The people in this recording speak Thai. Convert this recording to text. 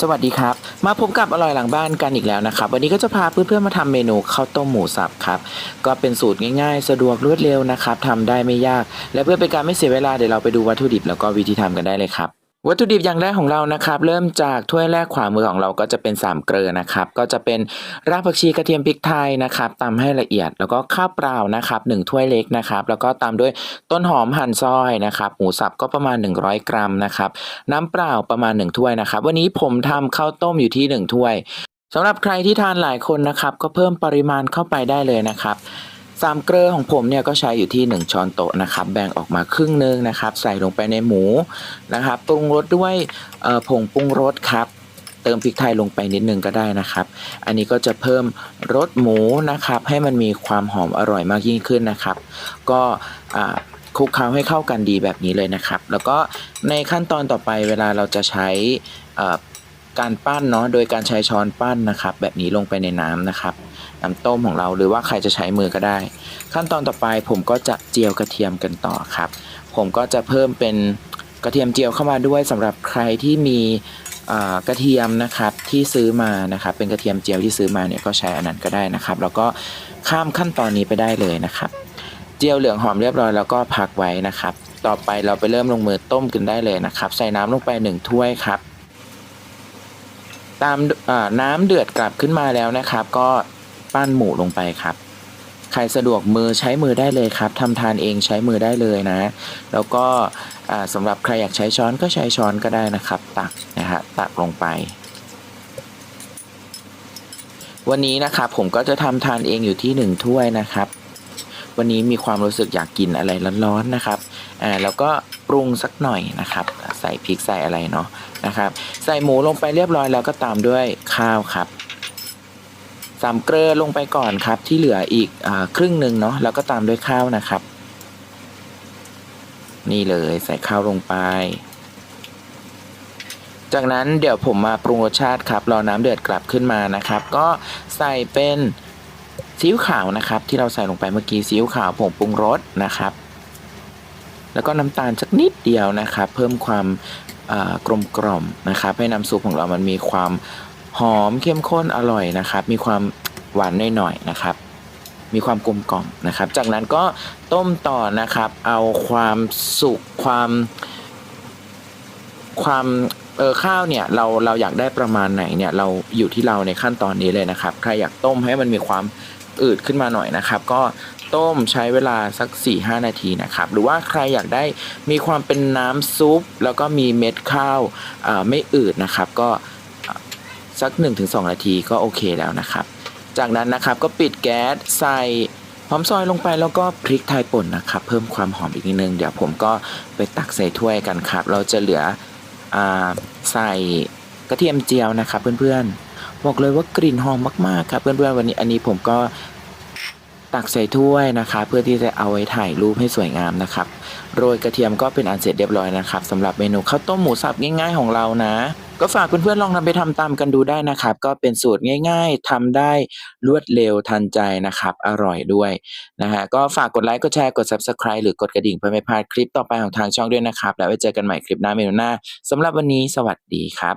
สวัสดีครับ มาพบกับอร่อยหลังบ้านกันอีกแล้วนะครับ วันนี้ก็จะพาเพื่อนๆมาทำเมนูข้าวต้มหมูสับครับ ก็เป็นสูตรง่ายๆ สะดวกรวดเร็วนะครับทำได้ไม่ยาก และเพื่อเป็นการไม่เสียเวลาเดี๋ยวเราไปดูวัตถุดิบแล้วก็วิธีทำกันได้เลยครับ วัตถุดิบอย่างแรกของเรานะครับ เริ่มจากถ้วยแรกขวามือของเราก็จะเป็นสามเกลือนะครับ ก็จะเป็นรากผักชีกระเทียมพริกไทยนะครับตำให้ละเอียดแล้วก็ข้าวเปล่านะครับหนึ่งถ้วยเล็กนะครับ แล้วก็ตามด้วยต้นหอมหั่นซอยนะครับหมูสับก็ประมาณ 100 กรัมนะครับ น้ำเปล่าประมาณ 1 ถ้วยนะครับ วันนี้ผมทำข้าวต้มอยู่ที่ 1 ถ้วยสำหรับใครที่ทานหลายคนนะครับ ก็เพิ่มปริมาณเข้าไปได้เลยนะครับ สามเกลือของผมเนี่ยก็ใช้อยู่ที่ 1 ช้อนโต๊ะนะครับ แบ่งออกมาครึ่งหนึงนะครับ ใส่ลงไปในหมูนะครับ ปรุงรสด้วยผงปรุงรสครับ เติมพริกไทยลงไปนิดนึงก็ได้นะครับ อันนี้ก็จะเพิ่มรสหมูนะครับ ให้มันมีความหอมอร่อยมากยิ่งขึ้นนะครับ ก็คลุกเคล้าให้เข้ากันดีแบบนี้เลยนะครับ แล้วก็ในขั้นตอนต่อไปเวลาเราจะใช้ การปั้นเนาะโดยการใช้ช้อนปั้นนะครับ แบบนี้ลงไปในน้ำนะครับน้ำต้มของเราหรือว่าใครจะใช้มือก็ได้ ขั้นตอนต่อไปผมก็จะเจียวกระเทียมกันต่อครับ ผมก็จะเพิ่มเป็นกระเทียมเจียวเข้ามาด้วยสำหรับใครที่มีกระเทียมนะครับที่ซื้อมานะครับเป็นกระเทียมเจียวที่ซื้อมาเนี่ยก็ใช้อันนั้นก็ได้นะครับ แล้วก็ข้ามขั้นตอนนี้ไปได้เลยนะครับ เจียวเหลืองหอมเรียบร้อยแล้วก็พักไว้นะครับ ต่อไปเราไปเริ่มลงมือต้มกันได้เลยนะครับ ใส่น้ำลงไปหนึ่งถ้วยครับ ตามน้ำเดือดกลับขึ้นมาแล้วนะครับ ก็ปั้นหมูลงไปครับ ใครสะดวกมือใช้มือได้เลยครับทำทานเองใช้มือได้เลยนะ แล้วก็อ่าสำหรับใครอยากใช้ช้อนก็ใช้ช้อนก็ได้นะครับ ตักนะฮะตักลงไป วันนี้นะครับผมก็จะทำทานเองอยู่ที่หนึ่งถ้วยนะครับ วันนี้มีความรู้สึกอยากกินอะไรร้อนๆนะครับอ่าแล้วก็ปรุงสักหน่อยนะครับ ใส่พริกใส่อะไรเนาะนะครับ ใส่หมูลงไปเรียบร้อยแล้วก็ตามด้วยข้าวครับสามเกลือลงไปก่อนครับ ที่เหลืออีกอครึ่งหนึ่งเนาะแล้วก็ตามด้วยข้าวนะครับ นี่เลยใส่ข้าวลงไป จากนั้นเดี๋ยวผมมาปรุงรสชาติครับ รอน้ำเดือดกลับขึ้นมานะครับ ก็ใส่เป็นซีอิ๊วขาวนะครับ ที่เราใส่ลงไปเมื่อกี้ซีอิ๊วขาวผงปรุงรสนะครับ แล้วก็น้ำตาลสักนิดเดียวนะครับเพิ่มความกลมกล่อมนะครับให้น้ำซุปของเรามันมีความหอมเข้มข้นอร่อยนะครับ มีความหวานหน่อยๆนะครับ มีความกลมกล่อมนะครับ จากนั้นก็ต้มต่อนะครับ เอาความสุกความความเออข้าวเนี่ยเราเราอยากได้ประมาณไหนเนี่ยเราอยู่ที่เราในขั้นตอนนี้เลยนะครับ ใครอยากต้มให้มันมีความอืดขึ้นมาหน่อยนะครับ ก็ ต้มใช้เวลาสัก 4-5 นาทีนะครับ หรือว่าใครอยากได้มีความเป็นน้ำซุป แล้วก็มีเม็ดข้าวไม่อืดนะครับ ก็อ่าสัก 1-2 นาทีก็โอเคแล้วนะครับ จากนั้นนะครับก็ปิดแก๊สใส่หอมซอยลงไปแล้วก็พริกไทยป่นนะครับ เพิ่มความหอมอีกนิดนึง เดี๋ยวผมก็ไปตักใส่ถ้วยกันครับ เราจะเหลืออใส่กระเทียมเจียวนะครับ เพื่อนๆบอกเลยว่ากลิ่นหอมมากๆครับเพื่อนๆวันนี้อันนี้ผมก็ ตักใส่ถ้วยนะคะ เพื่อที่จะเอาไว้ถ่ายรูปให้สวยงามนะครับ โรยกระเทียมก็เป็นอันเสร็จเรียบร้อยนะครับสำหรับเมนูข้าวต้มหมูสับง่าย ๆของเรานะ ก็ฝากเพื่อนๆลองนำไปทำตามกันดูได้นะครับ ก็เป็นสูตรง่าย ๆทำได้รวดเร็วทันใจนะครับ อร่อยด้วยนะฮะก็ฝากกดไลค์กดแชร์กด subscribe หรือกดกระดิ่งเพื่อไม่พลาดคลิปต่อไปของทางช่องด้วยนะครับ แล้วไว้เจอกันใหม่คลิปหน้าเมนูหน้าสำหรับวันนี้สวัสดีครับ